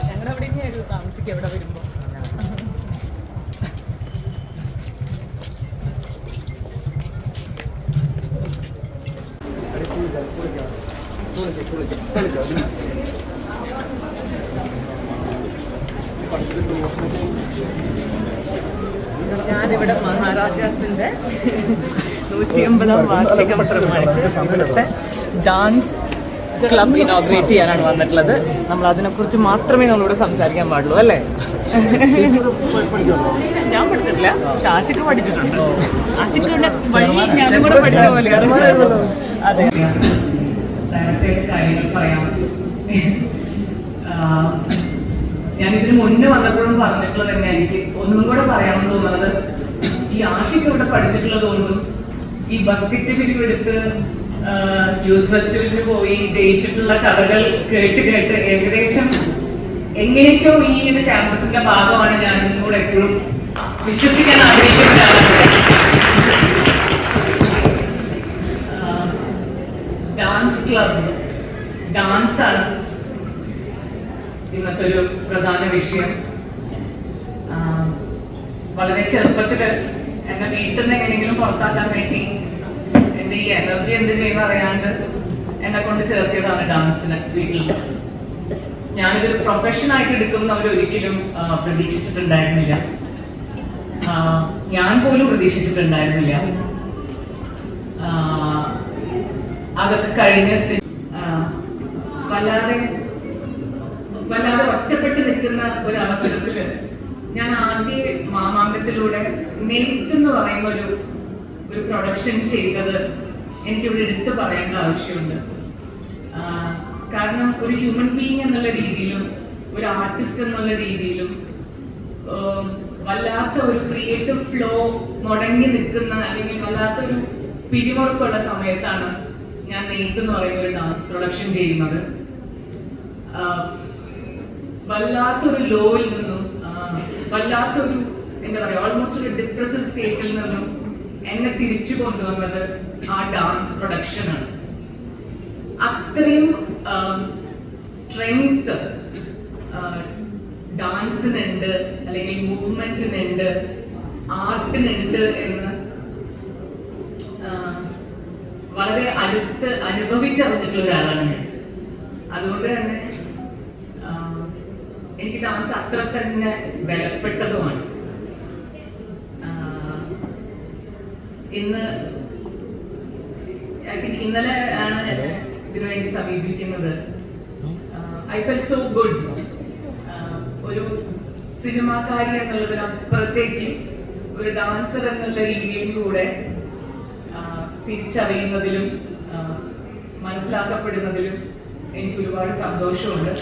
ഞങ്ങളുടെ അവിടെ തന്നെയായിരുന്നു താമസിക്കുക ഇവിടെ വരുമ്പോൾ ഞാനിവിടെ മഹാരാജാസിന്റെ നൂറ്റി അമ്പതാം വാർഷികം പ്രമാണിച്ച് ഇവിടുത്തെ ഡാൻസ് ക്ലബ് ഇനോഗ്രേറ്റ് ചെയ്യാനാണ് വന്നിട്ടുള്ളത്. നമ്മൾ അതിനെക്കുറിച്ച് മാത്രമേ നമ്മളിവിടെ സംസാരിക്കാൻ പാടുള്ളൂ അല്ലേ? ഞാൻ പഠിച്ചിട്ടില്ല. പക്ഷെ ആഷിക്ക് പഠിച്ചിട്ടുണ്ട്. ആഷിക്കിന്റെ വഴി ഞാനും കൂടെ പഠിച്ച പോലെ. അതെ. നേരത്തെ കാര്യങ്ങൾ പറയാം ഞാൻ ഇതിന് മുന്നേ വന്നപ്പോഴും പറഞ്ഞിട്ടുള്ളത് തന്നെ എനിക്ക് ഒന്നും കൂടെ പറയാമെന്ന് തോന്നുന്നത് ഈ ആഷിക്ക് ഇവിടെ പഠിച്ചിട്ടുള്ളത് കൊണ്ടും ഈ ബക്കറ്റ് പിരിവെടുത്ത് യൂത്ത് ഫെസ്റ്റിവലിന് പോയി ജയിച്ചിട്ടുള്ള കഥകൾ കേട്ട് കേട്ട് ഏകദേശം എങ്ങനെയൊക്കെയോ ഈ ഒരു ക്യാമ്പസിന്റെ ഭാഗമാണ് ഞാൻ കൂടെ എപ്പോഴും വിശ്വസിക്കാൻ ആഗ്രഹിക്കുന്നതാണ് ഡാൻസ് ക്ലബ് ഡാൻസ് ആണ് ഇന്നത്തെ ഒരു പ്രധാന വിഷയം. വളരെ ചെറുപ്പത്തിൽ എന്നെ വീട്ടിൽ നിന്ന് എങ്ങനെയെങ്കിലും പുറത്താക്കാൻ വേണ്ടി എന്റെ ഈ എനർജി എന്ത് ചെയ്യുന്ന അറിയാണ്ട് എന്നെ കൊണ്ട് ചേർത്തിയതാണ് ഡാൻസിന് വീട്ടിൽ. ഞാനിതൊരു പ്രൊഫഷൻ ആയിട്ട് എടുക്കുമെന്ന് അവർ ഒരിക്കലും പ്രതീക്ഷിച്ചിട്ടുണ്ടായിരുന്നില്ല. ഞാൻ പോലും പ്രതീക്ഷിച്ചിട്ടുണ്ടായിരുന്നില്ല. അതൊക്കെ കഴിഞ്ഞ സിനിമ വല്ലാതെ വല്ലാതെ ഒറ്റപ്പെട്ട് നിൽക്കുന്ന ഒരു അവസരത്തിൽ ഞാൻ ആദ്യ മാമാമ്പത്തിലൂടെ നെയ്ത്ത് എന്ന് പറയുന്ന ഒരു ഒരു പ്രൊഡക്ഷൻ ചെയ്തത് എനിക്കിവിടെ എടുത്തു പറയേണ്ട ആവശ്യമുണ്ട്. കാരണം ഒരു ഹ്യൂമൻ ബീങ് എന്നുള്ള രീതിയിലും ഒരു ആർട്ടിസ്റ്റ് എന്നുള്ള രീതിയിലും വല്ലാത്ത ഒരു ക്രിയേറ്റീവ് ഫ്ലോ മുടങ്ങി നിൽക്കുന്ന അല്ലെങ്കിൽ വല്ലാത്തൊരു ഒരു പിരിമുറുക്കമുള്ള സമയത്താണ് ഞാൻ നെയ്ത്ത് എന്ന് പറയുന്ന ഒരു ഡാൻസ് പ്രൊഡക്ഷൻ ചെയ്യുന്നത്. വല്ലാത്തൊരു ലോയിൽ നിന്നും വല്ലാത്തൊരു എന്താ പറയാ ഓൾമോസ്റ്റ് ഒരു ഡിപ്രസീവ് സ്റ്റേറ്റിൽ നിന്നും എന്നെ തിരിച്ചു കൊണ്ടുവന്നത് ആ ഡാൻസ് പ്രൊഡക്ഷനാണ് അത്രയും സ്ട്രെങ്ത് ഡാൻസിനുണ്ട് അല്ലെങ്കിൽ മൂവ്മെന്റിനുണ്ട് ആർട്ടിനുണ്ട് എന്ന് വളരെ അടുത്ത് അനുഭവിച്ചറിഞ്ഞിട്ടുള്ള ഒരാളാണ് ഞാൻ. അതുകൊണ്ട് തന്നെ എനിക്ക് ഡാൻസ് അത്ര തന്നെ വിലപ്പെട്ടതുമാണ്. ഇന്ന് ഇന്നലെ ആണ് ഇതിനുവേണ്ടി സമീപിക്കുന്നത്. ഐ ഫെൽ സോ ഗുഡ് ഒരു സിനിമാക്കാരി എന്നുള്ളതിനപ്പുറത്തേക്ക് ഒരു ഡാൻസർ എന്നുള്ള രീതിയിൽ കൂടെ തിരിച്ചറിയുന്നതിലും മനസ്സിലാക്കപ്പെടുന്നതിലും എനിക്ക് ഒരുപാട് സന്തോഷമുണ്ട്.